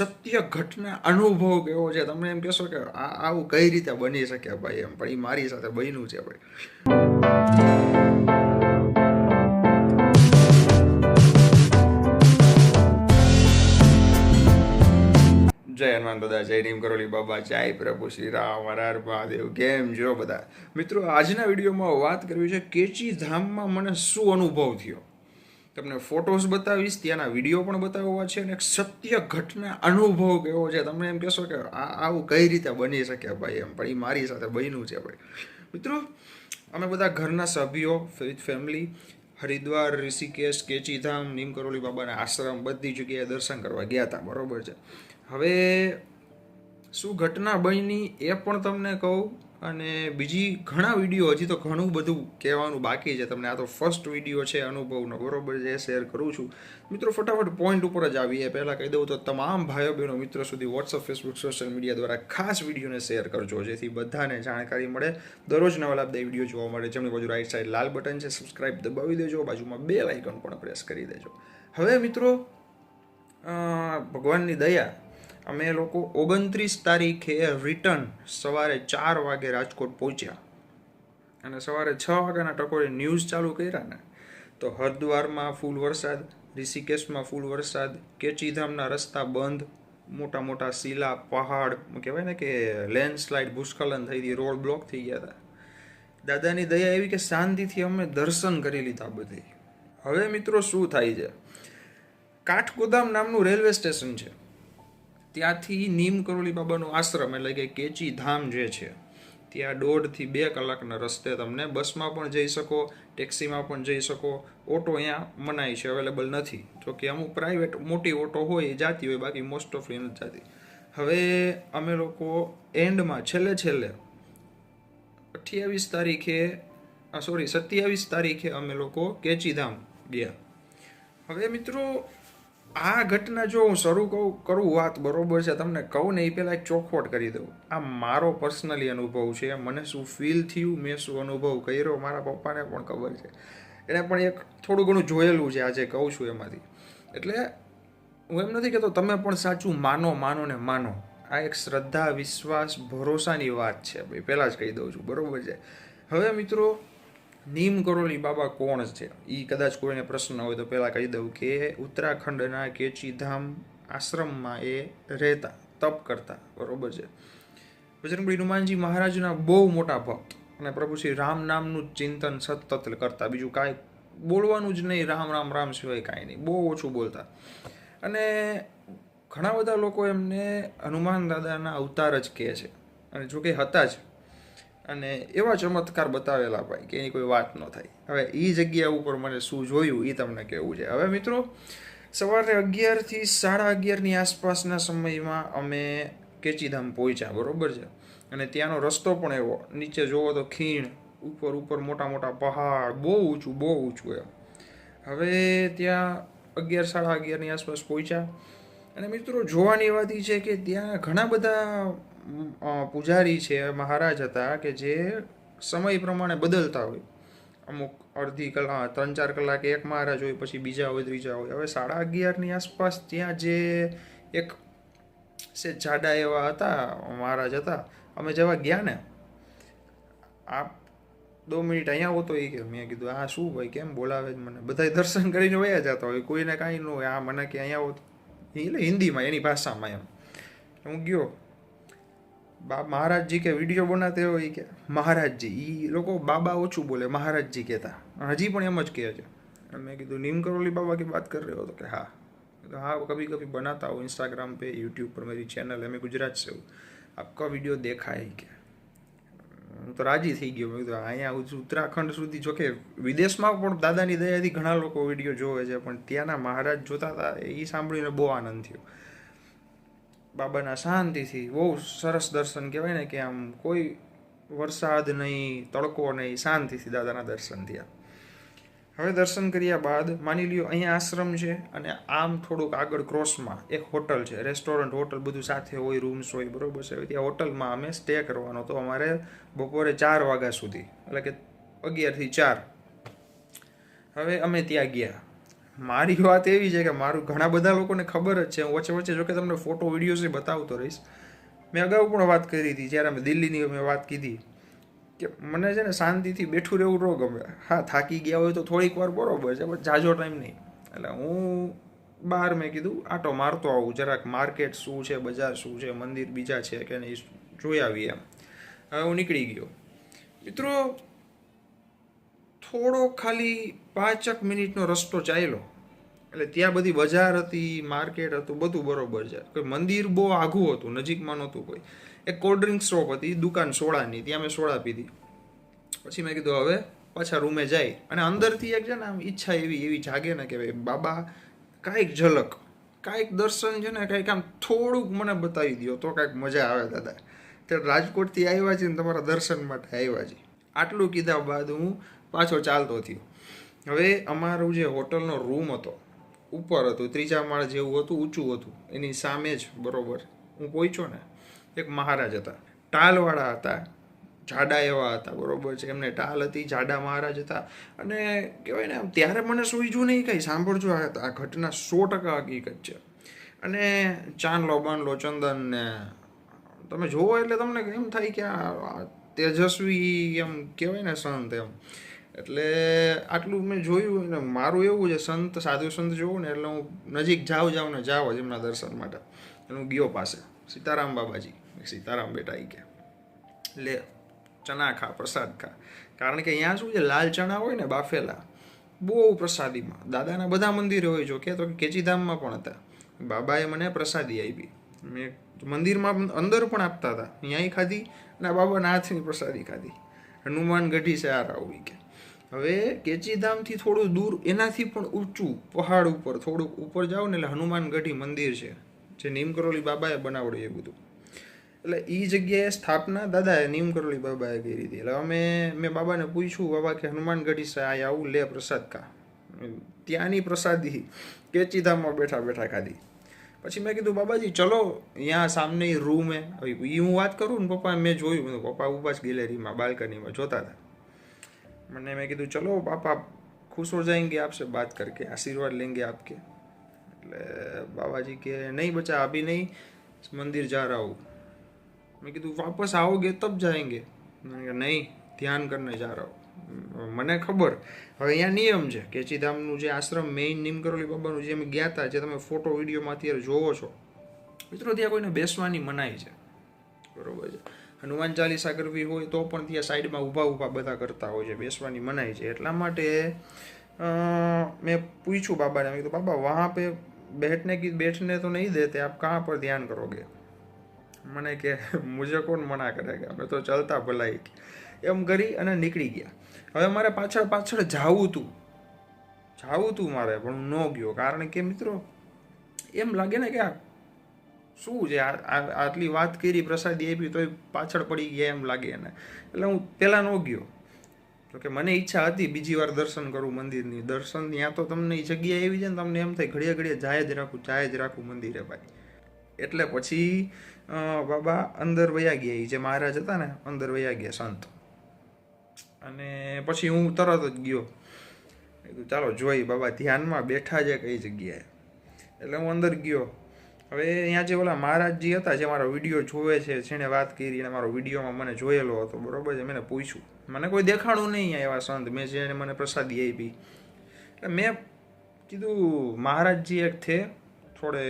સત્ય ઘટના અનુભવ કેવો છે. તમે એમ કહેશો કે આ આવું કઈ રીતે બની શકે ભાઈ એમ? પણ એ મારી સાથે બન્યું છે ભાઈ. જય હનુમાન દાદા, જય નીમ કરોલી બાબા, જય પ્રભુ શ્રી રામ, હર હર મહાદેવ, કેમ જો બધા? મિત્રો, આજના વિડીયોમાં વાત કરવી છે કેચી ધામમાં મને શું અનુભવ થયો? તમને ફોટોસ બતાવીશ, ત્યાંના વીડિયો પણ બતાવવા છે અને એક સત્ય ઘટના, અનુભવ કેવો છે? તમને એમ કહેશો કે આ, આવું કઈ રીતે બની શકે ભાઈ એમ? પણ એ મારી સાથે બન્યું છે ભાઈ. મિત્રો, અમે બધા ઘરના સભ્યો વિથ ફેમિલી, હરિદ્વાર, ઋષિકેશ, કેચીધામ નીમ કરોલી બાબાના આશ્રમ, બધી જગ્યાએ દર્શન કરવા ગયા હતા, બરોબર છે. હવે શું ઘટના બની એ પણ તમને કહું અને બીજી ઘણા વીડિયો, હજી તો ઘણું બધું કહેવાનું બાકી છે. તમને આ તો ફર્સ્ટ વીડિયો છે અનુભવનો. બરોબર છે શેર કરું છું. મિત્રો, ફટાફટ પોઈન્ટ ઉપર જ આવીએ. પહેલાં કહી દઉં તો તમામ ભાઈઓ બહેનો મિત્રો સુધી વોટ્સઅપ ફેસબુક સોશિયલ મીડિયા દ્વારા ખાસ વિડીયોને શેર કરજો, જેથી બધાને જાણકારી મળે. દરરોજ નવા લાભદાયી વીડિયો જોવા મળે. જમણી બાજુ રાઈટ સાઈડ લાલ બટન છે સબસ્ક્રાઇબ દબાવી દેજો. બાજુમાં બે આઇકન પણ પ્રેસ કરી દેજો. હવે મિત્રો ભગવાનની દયા અમે લોકો ઓગણત્રીસ તારીખે રિટર્ન સવારે ચાર વાગે રાજકોટ પહોંચ્યા. અને સવારે છ વાગ્યાના ટકોરે ન્યૂઝ ચાલુ કર્યા ને, તો હરિદ્વારમાં ફૂલ વરસાદ, ઋષિકેશમાં ફૂલ વરસાદ, કેચીધામના રસ્તા બંધ, મોટા મોટા શીલા, પહાડ કહેવાય ને કે લેન્ડસ્લાઇડ ભૂસ્ખલન થઈ હતી રોડ બ્લોક થઈ ગયા હતા. દાદાની દયા એવી કે શાંતિથી અમે દર્શન કરી લીધા બધી. હવે મિત્રો શું થાય છે? કાઠગોદામ નામનું રેલવે સ્ટેશન છે. ત્યાંથી નીમ કરોલી બાબાનો આશ્રમ એટલે કે કેચી ધામ જે છે, ત્યાં દોઢથી બે કલાકના રસ્તે તમને બસમાં પણ જઈ શકો, ટેક્સીમાં પણ જઈ શકો. ઓટો અહીંયા મનાય છે અવેલેબલ નથી. જો કે અમુક પ્રાઇવેટ મોટી ઓટો હોય એ જાતી હોય, બાકી મોસ્ટ ઓફ નથી જાતી. હવે અમે લોકો એન્ડમાં છેલ્લે છેલ્લે અઠ્યાવીસ તારીખે સોરી સત્યાવીસ તારીખે અમે લોકો કેચીધામ ગયા. હવે મિત્રો આ ઘટના જો હું શરૂ કહું, કરું વાત બરોબર છે, તમને કહું ને એ પહેલાં એક ચોખવટ કરી દઉં. આ મારો પર્સનલી અનુભવ છે, મને શું ફીલ થયું, મેં શું અનુભવ કર્યો, મારા પપ્પાને પણ ખબર છે. એણે પણ એક થોડું ઘણું જોયેલું છે, આજે કહું છું એમાંથી. એટલે હું એમ નથી કહેતો, તમે પણ સાચું માનો માનો ને માનો. આ એક શ્રદ્ધા, વિશ્વાસ, ભરોસાની વાત છે ભાઈ પહેલાં જ કહી દઉં છું, બરોબર છે. હવે મિત્રો નીમ કરોલી બાબા કોણ છે? એ કદાચ કોઈને પ્રશ્ન હોય તો પહેલાં કહી દઉં કે ઉત્તરાખંડના કેચીધામ આશ્રમમાં એ રહેતા, તપ કરતા, બરોબર છે. બજરંગબલી હનુમાનજી મહારાજના બહુ મોટા ભક્ત અને પ્રભુ શ્રી રામ નામનું ચિંતન સતત કરતા. બીજું કાંઈ બોલવાનું જ નહીં, રામ રામ રામ સિવાય કાંઈ નહીં. બહુ ઓછું બોલતા. અને ઘણા બધા લોકો એમને હનુમાન દાદાના અવતાર જ કહે છે. અને જો કે હતા જ. અને એવા ચમત્કાર બતાવેલા ભાઈ કે એની કોઈ વાત ન થાય. હવે એ જગ્યા ઉપર મને શું જોયું એ તમને કહેવું છે. હવે મિત્રો, સવારે અગિયારથી સાડા અગિયારની આસપાસના સમયમાં અમે કેચીધામ પહોંચ્યા, બરાબર છે? અને ત્યાંનો રસ્તો પણ એવો, નીચે જોવો તો ખીણ, ઉપર ઉપર મોટા મોટા પહાડ, બહુ ઊંચું બહુ ઊંચું એમ. હવે ત્યાં અગિયાર સાડા અગિયારની આસપાસ પહોંચ્યા. અને મિત્રો, જોવાની વાત છે કે ત્યાં ઘણા બધા પૂજારી છે, મહારાજ હતા કે જે સમય પ્રમાણે બદલતા હોય. અમુક અડધી કલાક ત્રણ ચાર કલાકે એક મહારાજ હોય, પછી બીજા હોય, ત્રીજા હોય. હવે સાડા અગિયારની આસપાસ ત્યાં જે એક સે જાડા એવા હતા, મહારાજ હતા. અમે જેવા ગયા ને. આ દો મિનિટ અહીંયા હોતો એ કે? મેં કીધું, આ શું ભાઈ, કેમ બોલાવે જ મને? બધાય દર્શન કરીને વયા જતા હોય. કોઈને કાંઈ ન હોય. આ મને કે અહીંયા હોત. એટલે હિન્દીમાં, એની ભાષામાં એમ. હું ગયો. મહારાજજી કે વિડીયો બનાતે હોય ઈ કે મહારાજજી એ લોકો બાબા ઓછું બોલે મહારાજજી કહેતા હજી પણ એમ જ કહે છે અને મેં કીધું નીમ કરોલી બાબા की बात कर रहे हो तो કે હા મેં कहा, हाँ कभी कभी बनाता हूँ इंस्टाग्राम पे यूट्यूब पर मेरी चैनल है मैं गुजरात से हूँ आपका वीडियो देखा है क्या હું તો રાજી થઈ ગયો મેં કીધું અહીંયા ઉત- ઉત્તરાખંડ સુધી જોકે વિદેશમાં પણ દાદાની દયાથી ઘણા લોકો વિડીયો જોવે છે પણ ત્યાંના મહારાજ જોતા હતા એ સાંભળીને બહુ આનંદ થયો બાબાના શાંતિથી બહુ સરસ દર્શન કહેવાય ને કે આમ કોઈ વરસાદ નહીં, તડકો નહીં, શાંતિથી દાદાના દર્શન થયા. હવે દર્શન કર્યા બાદ માની લ્યો અહીંયા આશ્રમ છે અને આમ થોડુંક આગળ ક્રોસમાં એક હોટલ છે, રેસ્ટોરન્ટ, હોટલ બધું સાથે હોય, રૂમ્સ હોય, બરાબર છે. ત્યાં હોટલમાં અમે સ્ટે કરવાનો તો અમારે બપોરે ચાર વાગ્યા સુધી, એટલે કે અગિયારથી ચાર. હવે અમે ત્યાં ગયા. મારી વાત એવી છે કે મારું ઘણા બધા લોકોને ખબર જ છે. હું વચ્ચે વચ્ચે જોકે તમને ફોટો વિડીયોઝ બતાવતો રહીશ. મેં અગાઉ પણ વાત કરી હતી, જ્યારે મેં દિલ્હીની મેં વાત કીધી કે મને છે ને શાંતિથી બેઠું રહેવું ન ગમે. હા, થાકી ગયા હોય તો થોડીક વાર બરોબર છે, પણ જાજો ટાઈમ નહીં. એટલે હું બહાર મેં કીધું, આટો મારતો આવું, જરાક માર્કેટ શું છે, બજાર શું છે, મંદિર બીજા છે કે નહીં, જોઈ આવી એમ. હવે હું નીકળી ગયો. મિત્રો થોડો ખાલી પાંચક મિનિટનો રસ્તો ચાલ્યો. એટલે ત્યાં બધી બજાર હતી, માર્કેટ હતું, બધું બરોબર છે. કોઈ મંદિર બહુ આઘું હતું, નજીકમાં નહોતું કોઈ. એક કોલ્ડ ડ્રિંક શોપ હતી, દુકાન સોડાની ત્યાં મેં સોડા પીધી. પછી મેં કીધું, હવે પાછા રૂમે જાય. અને અંદરથી એક છે ને આમ ઈચ્છા એવી એવી જાગે ને કે ભાઈ, બાબા, કાંઈક ઝલક, કાંઈક દર્શન છે ને, કાંઈક આમ થોડુંક મને બતાવી દો તો કાંઈક મજા આવે દાદા. તે રાજકોટથી આવ્યા છે ને તમારા દર્શન માટે આવ્યા છે આટલું કીધા બાદ હું પાછો ચાલતો થયો. હવે અમારું જે હોટલનો રૂમ હતો, ઉપર હતું, ત્રીજા માળ જેવું હતું, ઊંચું હતું, એની સામે જ બરોબર. હું પહોંચ્યો ને, એક મહારાજ હતા. ટાલવાળા હતા, જાડા એવા હતા, બરોબર છે. એમને ટાલ હતી, જાડા મહારાજ હતા. અને કહેવાય ને, આમ ત્યારે મને સૂઈજું નહીં કંઈ, સાંભળજો આ ઘટના સો ટકા હકીકત છે. અને ચાંદલો બાંડલો ચંદન ને, તમે જોવો એટલે તમને એમ થાય કે આ તેજસ્વી એમ કહેવાય ને સંત એમ. એટલે આટલું મેં જોયું ને મારું એવું છે, સંત, સાધુ સંત જોવું ને એટલે હું નજીક જાઉં જાઉં ને જાઉં જ એમના દર્શન માટે. એટલે હું ગયો પાસે, સીતારામ બાબાજી. સીતારામ બેટા આવી ગયા લે, ચણા ખા, પ્રસાદ ખા. કારણ કે અહીંયા શું છે, લાલ ચણા હોય ને બાફેલા, બહુ પ્રસાદીમાં. દાદાના બધા મંદિરે હોય, જો કે તો કેચીધામમાં પણ હતા. બાબાએ મને પ્રસાદી આપી. મેં મંદિરમાં અંદર પણ આપતા હતા. અહીંયા ખાધી અને બાબાના હાથની પ્રસાદી ખાધી. હનુમાન ગઢી છે આ રાવું કે હવે કેચીધામથી થોડું દૂર એનાથી પણ ઊંચું પહાડ ઉપર, થોડુંક ઉપર જાઓ ને એટલે હનુમાનગઢી મંદિર છે, જે નીમકરોલી બાબાએ બનાવડ્યું એ બધું. એટલે એ જગ્યાએ સ્થાપના દાદાએ નીમકરોલી બાબાએ કરી હતી. એટલે અમે, મેં બાબાને પૂછ્યું, બાબા, કે હનુમાનગઢી આ આવું લે પ્રસાદ કા? ત્યાંની પ્રસાદી કેચીધામમાં બેઠા બેઠા ખાધી. પછી મેં કીધું, બાબાજી, ચલો અહીંયા સામને રૂમ એ હું વાત કરું ને પપ્પા મેં જોયું પપ્પા, ઊભા જ ગેલેરીમાં બાલ્કનીમાં જોતા હતા. मैंने मैं कीधु चलो पापा खुश हो जाएंगे आपसे बात करके આશીર્વાદ લેંગે આપકે. એટલે બાબાજી કે, નહીં બચા, અભી નહીં, મંદિર જા रहा हूँ मैं कीधु वापस आओगे तब जाएंगे मैंने कहा नहीं ध्यान करने મને ખબર, હવે અહીંયા નિયમ છે કેચીધામનું જે આશ્રમ મેઇન નીમકરોલી બાબાનું જે અમે ગયા હતા જે તમે ફોટો વિડીયોમાં અત્યારે જોવો છો, મિત્રો, ત્યાં કોઈને બેસવાની મનાઈ છે. બરોબર છે. હનુમાન ચાલીસા કરવી હોય તો પણ ત્યાં સાઈડમાં ઊભા ઊભા બધા કરતા હોય છે, બેસવાની મનાય છે. એટલા માટે મેં પૂછ્યું બાબાને, મેં કીધું, બાબા, વહાં પે બેઠને કી, બેઠને તો નહીં દેતે, આપ કાં પર ધ્યાન કરોગે? મને કે, મુજે કોણ મના કરે કે અમે તો ચાલતા ભલાઈ એમ કરી અને નીકળી ગયા. હવે મારે પાછળ પાછળ જાવું હતું જાવું હતું મારે, પણ ન ગયો. કારણ કે મિત્રો, એમ લાગે ને કે આ શું છે આટલી વાત કરી પ્રસાદી આપી તોય પાછળ પડી ગયા એમ લાગે એને. એટલે હું પહેલાં ન ગયો. તો કે મને ઈચ્છા હતી બીજી વાર દર્શન કરું મંદિરની. દર્શન ત્યાં તો તમને એ જગ્યા એવી છે ને તમને એમ થાય ઘડીએ ઘડીએ જાય જ રાખું, જાય જ રાખું મંદિરે ભાઈ. એટલે પછી બાબા અંદર વયા ગયા એ જે મહારાજ હતા ને, અંદર વયા ગયા સંત. અને પછી હું તરત જ ગયો. ચાલો જોઈ બાબા ધ્યાનમાં બેઠા છે કઈ જગ્યાએ. એટલે હું અંદર ગયો. હવે અહીંયા જે ઓલા મહારાજજી હતા જે મારો વિડીયો જોવે છે જેણે વાત કરી અને મારો વિડીયોમાં મને જોયેલો હતો બરોબર છે મેં એને પૂછ્યું મને કોઈ દેખાડું નહીં અહીંયા એવા સંત મેં જેને મને પ્રસાદી આપી એટલે મેં કીધું महाराज एक थे थोड़े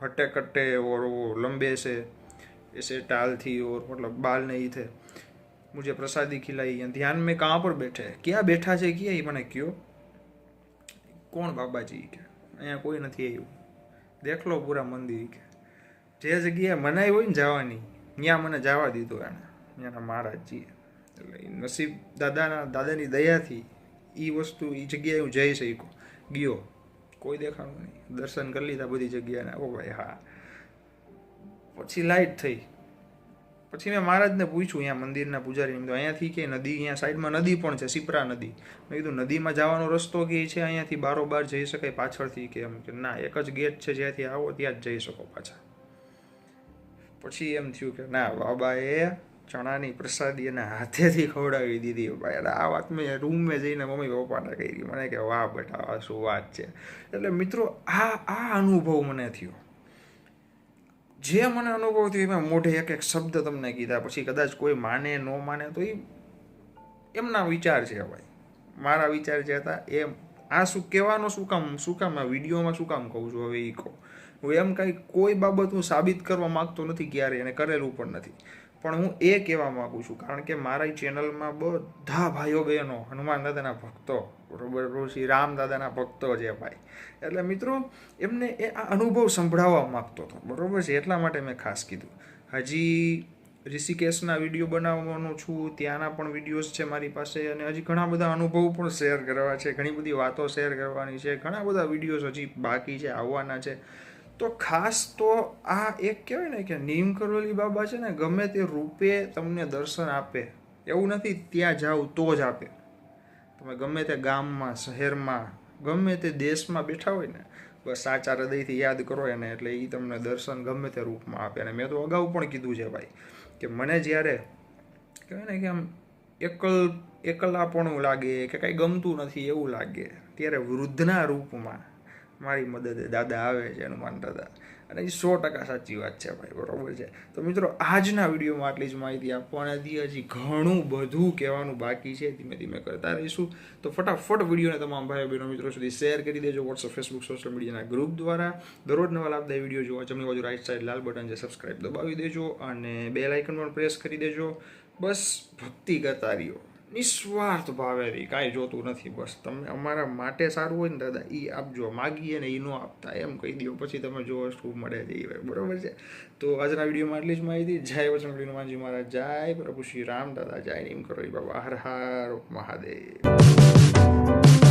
हट्टे कट्टे और वो लंबे से ऐसे टाल थी और मतलब बाल नहीं थे मुझे प्रसादी खिलाई हैं ध्यान में कहाँ पर बैठे हैं ક્યાં બેઠા છે ક્યાં એ મને કયો કોણ બાબાજી કે અહીંયા કોઈ નથી આવ્યું દેખ લો પૂરા મંદિર જે જગ્યાએ મનાઈ હોય ને જવાની ત્યાં મને જવા દીધો એને ત્યાંના મહારાજજીએ. એટલે નસીબ દાદાના, દાદાની દયાથી એ વસ્તુ એ જગ્યાએ હું જઈ શક્યો. ગયો. કોઈ દેખાણું નહીં. દર્શન કરી લીધા બધી જગ્યાને ઓ ભાઈ હા. પછી લાઈટ થઈ. પછી મેં મહારાજને પૂછ્યું અહીંયા મંદિરના પૂજારીને કીધું, અહીંયાથી કે નદી? અહીંયા સાઈડમાં નદી પણ છે સિપરા નદી. મેં કીધું, નદીમાં જવાનો રસ્તો કે છે અહીંયાથી? બારોબાર જઈ શકાય પાછળથી કે એમ? કે ના, એક જ ગેટ છે, જ્યાંથી આવો ત્યાં જ જઈ શકો પાછા. પછી એમ થયું કે ના, બાબાએ ચણાની પ્રસાદી એને હાથેથી ખવડાવી દીધી. એટલે આ વાત મેં રૂમે જઈને મમ્મી પપ્પાને કહી મને કે, વાહ બેટા શું વાત છે. એટલે મિત્રો, આ આ અનુભવ મને થયો. જે મને અનુભવ થયો એમાં મોઢે એક એક શબ્દ તમને કીધા પછી કદાચ કોઈ માને, ન માને, તો એ એમના વિચાર છે ભાઈ. મારા વિચાર જે હતા એ આ શું કહેવાનો શું કામ શું કામ આ વિડીયોમાં શું કામ કહું છું હવે એ કહો. હું એમ કાંઈ કોઈ બાબત હું સાબિત કરવા માગતો નથી ક્યારે એને કરેલું પણ નથી. પણ હું એ કહેવા માગું છું, કારણ કે મારા ચેનલમાં બધા ભાઈઓ બહેનો, હનુમાન દાદાના ભક્તો, બરોબર શ્રી રામ દાદાના ભક્તો છે ભાઈ. એટલે મિત્રો, એમને એ આ અનુભવ સંભળાવવા માગતો હતો, બરોબર છે? એટલા માટે મેં ખાસ કીધું. હજી ઋષિકેશના વીડિયો બનાવવાનો છું, ત્યાંના પણ વિડીયોઝ છે મારી પાસે, અને હજી ઘણા બધા અનુભવ પણ શેર કરવા છે, ઘણી બધી વાતો શેર કરવાની છે, ઘણા બધા વિડીયોઝ હજી બાકી છે, આવવાના છે. તો ખાસ તો આ એક કહેવાય ને કે નીમ કરોલી બાબા છે ને, ગમે તે રૂપે તમને દર્શન આપે. એવું નથી, ત્યાં જાઓ તો જ આપે. તમે ગમે તે ગામમાં, શહેરમાં, ગમે તે દેશમાં બેઠા હોય ને, બસ સાચા હૃદયથી યાદ કરો એને, એટલે એ તમને દર્શન ગમે તે રૂપમાં આપે. અને મેં તો અગાઉ પણ કીધું છે ભાઈ, કે મને જ્યારે કહેવાય ને કે આમ એકલ, એકલાપણું લાગે કે કાંઈ ગમતું નથી એવું લાગે, ત્યારે વૃદ્ધના રૂપમાં મારી મદદે દાદા આવે છે હનુમાન દાદા અને એ સો ટકા સાચી વાત છે ભાઈ, બરાબર છે. તો મિત્રો, આજના વિડીયોમાં આટલી જ માહિતી આપવાનાથી હજી ઘણું બધું કહેવાનું બાકી છે. ધીમે ધીમે કરતા રહીશું. તો ફટાફટ વિડીયોને તમામ ભાઈ બહેનો મિત્રો સુધી શેર કરી દેજો વોટ્સઅપ ફેસબુક સોશિયલ મીડિયાના ગ્રુપ દ્વારા. દરરોજ નવા લાભદાયી વીડિયો જોવા જમણી બાજુ રાઈટ સાઈડ લાલ બટન છે સબસ્ક્રાઈબ દબાવી દેજો અને બે લાઇકન પણ પ્રેસ કરી દેજો. બસ, ભક્તિ કરતા રહ્યો નિસ્વાર્થ ભાવેથી કાંઈ જોતું નથી. બસ તમે અમારા માટે સારું હોય ને દાદા એ આપજો માગીએ ને એ ન આપતા. એમ કહી દો પછી તમે જો શું મળે છે એ બરાબર છે? તો આજના વિડીયોમાં આટલી જ માહિતી. જય વચન હનુમાનજી મહારાજ. જય પ્રભુ શ્રી રામ દાદા. જય નીમ કરો બાબા. હર હર મહાદેવ.